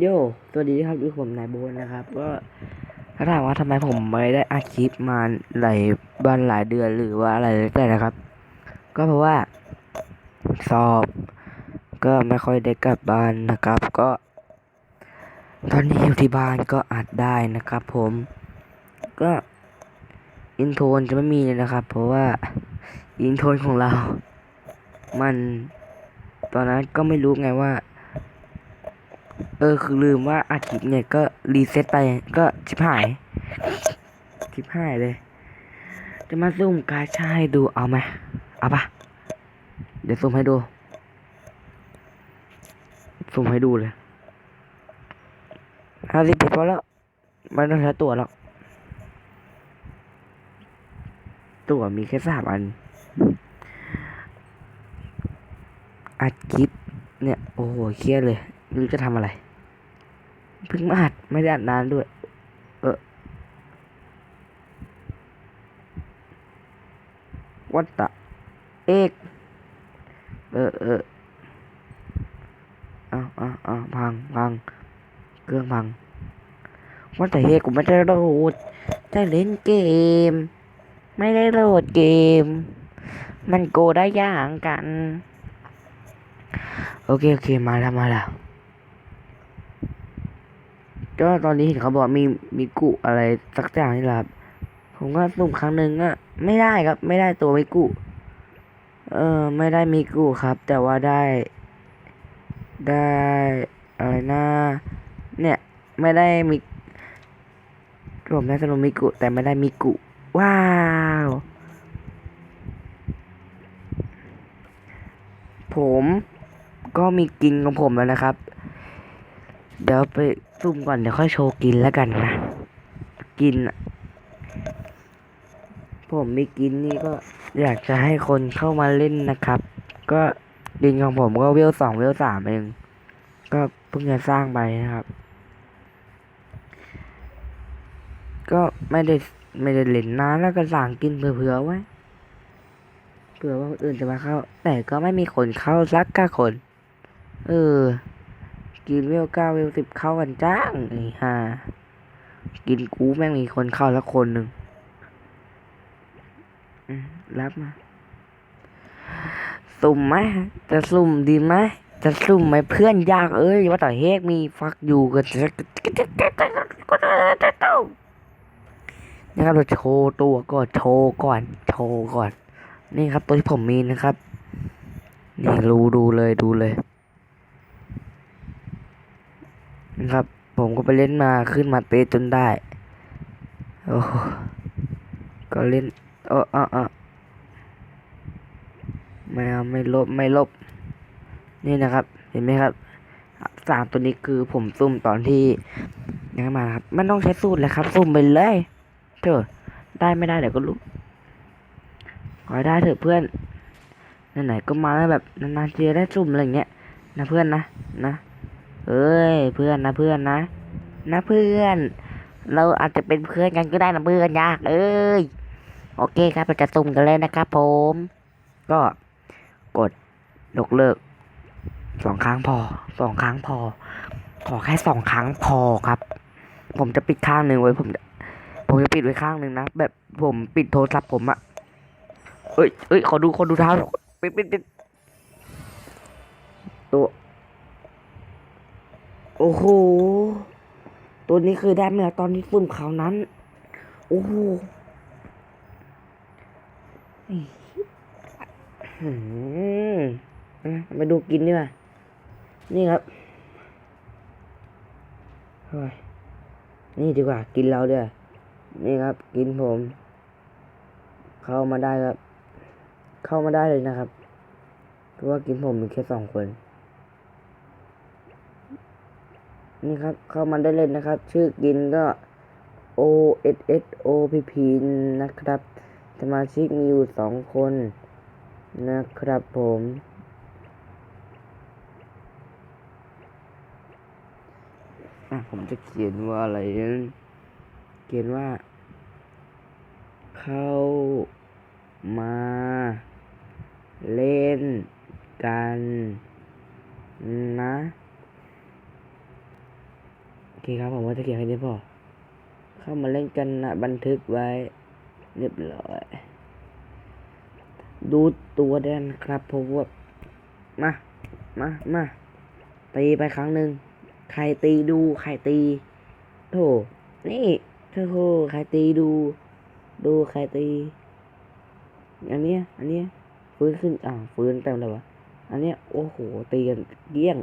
โยสวัสดีครับอยู่ผมนายโบนนะครับ ก็ถ้าถามว่าทำไมผมไม่ได้อาคลิปมาหลายวันหลายเดือนหรือว่าอะไรแต่นะครับ ก็เพราะว่า สอบ ก็ไม่ค่อยได้กลับบ้านนะครับ ก็ ตอนนี้อยู่ที่บ้านก็อัดได้นะครับ ผม ก็อินโทรจะไม่มีเลยนะครับ เพราะว่าอินโทรของเรา มัน ตอนนั้นก็ไม่รู้ไงว่า เออคือลืมว่าอาทิตย์เนี่ยก็รีเซ็ตไปก็ชิบหายชิบหายเลย จะมาซูมกาชาให้ดูเอาไหมเอาปะเดี๋ยวซูมให้ดูซูมให้ดูเลยห้าสิบเอ็ดพอแล้วไม่ต้องใช้ตัวหรอกตัวมีแค่สามอัน อัดคลิปเนี่ย โอ้โหเครียดเลย ไม่รู้จะทำอะไรเพิ่งมาอัดไม่ได้อัดนานด้วย เออวัตตะเอกเออเออเอาเอาเอาพังพังเครื่องพังวัตตะเอกกูไม่ได้โหลดได้เล่นเกม ไม่ได้โหลดเกม มันโกได้ยางกัน โอเค โอเค มาแล้วมาแล้ว ก็ตอนนี้เห็นเขาบอกมีมีกุอะไรสักอย่างนี่แหละครับ ผมก็สุ่มครั้งหนึ่งอะไม่ได้ครับ ไม่ได้ตัวมิกุเออไม่ได้มิกุครับ แต่ว่าได้ ได้อะไรนะเนี่ยไม่ได้มิผมได้สนุมิกุแต่ไม่ได้มิกุว้าวผมก็มีกินของผมแล้วนะครับ เดี๋ยวไป ซุ่มก่อนเดี๋ยวค่อยโชว์กินแล้วกันนะ กิน ผมมีกินนี่ก็อยากจะให้คนเข้ามาเล่นนะครับ ก็ดินของผมก็เวลสองเวลสามเอง ก็เพิ่งจะสร้างไปนะครับ ก็ไม่ได้ไม่ได้เล่นนานแล้วก็สั่งกินเผื่อๆไว้เผื่อว่าคนอื่นจะมาเข้า แต่ก็ไม่มีคนเข้าสักก้าคน เออ กินเวลเก้าเวลสิบเข้ากันจ้างไอ้ห่ากินกูแม่งมีคนเข้าละคนหนึ่งรับมา สุ่มไหมจะสุ่มดีไหมจะสุ่มไหมเพื่อนยากเอ้ยว่าแต่เฮกมีฟักอยู่กันนะครับเราโชว์ตัวก่อนโชว์ก่อนโชว์ก่อน นี่ครับตัวที่ผมมีนะครับ นี่รู้ดูเลยดูเลย นะครับ ผมก็ไปเล่นมาขึ้นมาเตะจนได้ โอ้ก็เล่นเออเออเออไม่เอาไม่ลบไม่ลบ นี่นะครับ เห็นไหมครับสามตัวนี้คือผมซุ่มตอนที่ยังมาครับไม่ต้องใช้สูตรเลยครับ ซุ่มไปเลยเถอะได้ไม่ได้เดี๋ยวก็รู้ขอได้เถอะเพื่อนไหนๆก็มาแล้วแบบนานๆทีจะได้สุ่มอะไรเงี้ยนะเพื่อนนะนะ เอ้ย เพื่อนนะเพื่อนนะ นะเพื่อน เราอาจจะเป็นเพื่อนกันก็ได้นะเพื่อนยากเอ้ย โอเคครับเราจะสุ่มกันเลยนะครับผม ก็กดยกเลิกสองครั้งพอสองครั้งพอ ขอแค่สองครั้งพอครับ ผมจะปิดข้างหนึ่งไว้ผมผมจะปิดไว้ข้างหนึ่งนะแบบผมปิดโทรศัพท์ผมอะเอ้ยเอ้ยขอดูขอดูเท้าหน่อยปิดปิดปิดตัว โอ้โห ตัวนี้เคยได้ไหมล่ะตอนที่ฟุ่มเขาวนั้น โอ้โหมาดูกินดีกว่า นี่ครับ นี่ดีกว่า กินเราด้วย นี่ครับ กินผม เข้ามาได้ครับ เข้ามาได้เลยนะครับ เพราะว่ากินผมมีแค่สองคน นี่ครับ เข้ามาได้เลยนะครับ ชื่อกินก็ O S S O P P นะครับ สมาชิกมีอยู่สองคน นะครับผมอะผมจะเขียนว่าอะไรนะเขียนว่า เข้ามา เล่นกันนะ เคครับผมว่าจะเขียนแค่นี้พอ เข้ามาเล่นกันนะบันทึกไว้ เรียบร้อย ดูตัวแดนครับเพว่ามา มา มา ตีไปครั้งหนึ่ง ใครตีดูใครตีโถนี่โธ่โธ่ใครตีดู ดูใครตี อันเนี้ย อันเนี้ย ฟื้นขึ้นอ่าฟื้นเต็มเลยวะ อันเนี้ย โอ้โห ตีกันเกี้ยง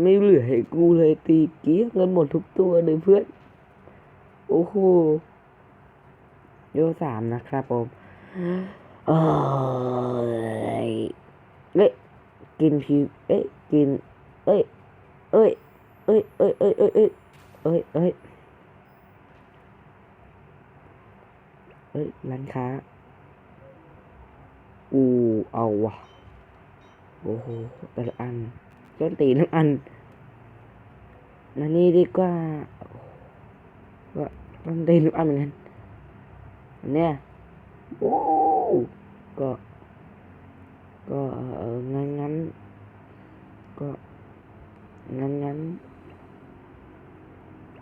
ไม่เหลือให้กูเลยตีเกี้ยงกันหมดทุกตัวเลยเพื่อน โอ้โหโยสามนะครับผมเอ้ยเอ้ยกินพีเอ้ยกิน เอ้ย เอ้ย เอ้ย เอ้ย เอ้ย เอ้ย เอ้ย เอ้ย เอ้ย เอ้ย ร้านค้า อูเอาวะโอ้โหแต่ละอัน ต้นตีทั้งอันมานี่ดีกว่าก็ต้นตีทุกอันเหมือนกันอันเนี้ยโอ้ก็ ก็เอองั้นงั้นก็งั้นงั้น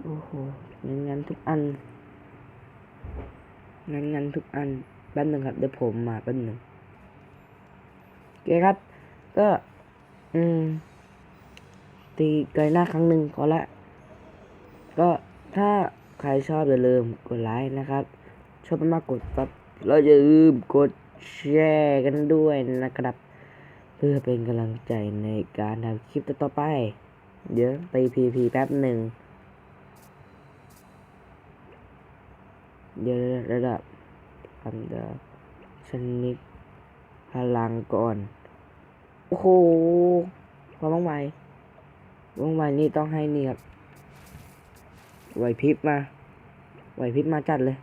โอ้โหงั้นงั้นทุกอันงั้นงั้นทุกอันแป๊บหนึ่งครับเดี๋ยวผมมาแป๊บหนึ่งโอเคครับ ก็ อืม ตีไกลหน้าครั้งหนึ่งพอละ ก็ถ้าใครชอบอย่าลืมกดไลค์นะครับ ชอบมากๆกดซับแล้วอย่าลืมกดแชร์กันด้วยนะครับ เพื่อเป็นกำลังใจในการทำคลิปต่อไป เดี๋ยวตีพีพีแป๊บหนึ่งเดี๋ยวระดับอันดับชนิดพลังก่อน โอ้โหความว่องไว ว่องไวนี่ต้องให้นี่ครับไหวพริบมาไหวพริบมาจัดเลย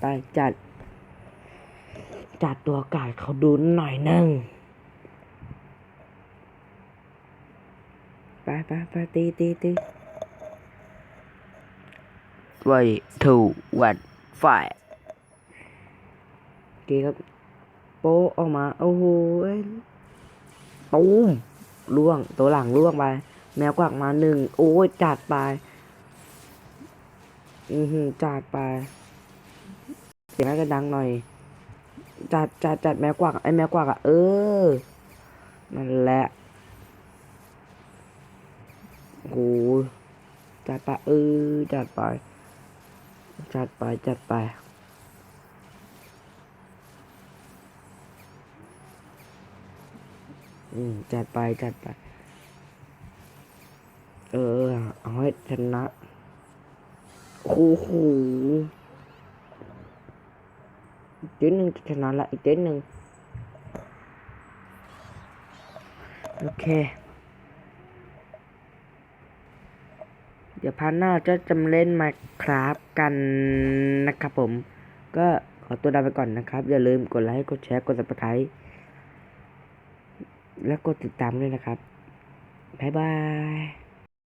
ไปจัด จัดตัวกาดเขาดูหน่อยนึงไปไปไปตีตีตี three two one five เคครับโป๊ออกมาโอ้โหตูมล่วงตัวหลังล่วงไป แมวกวักมาหนึ่งโอ้ยจัดไปอือหือจัดไปเสียงน่าจะดังหน่อย จัดจัดจัดแมวกวักไอ้แมวกวักอะเออนั่นแหละโอ้โหจัดไปเออจัดไปจัดไปจัดไป อืม จัดไปจัดไป เออ เอาให้ชนะ โอ้โหเต้นหนึ่งจะชนะละอีกเต้นหนึ่งโอเค เดี๋ยวพันหน้าจะจำเล่นมาครับกันนะครับผม ก็ขอตัวลาไปก่อนนะครับ อย่าลืมกดไลค์ กดแชร์ กด subscribe และกดติดตามด้วยนะครับ บ๊ายบาย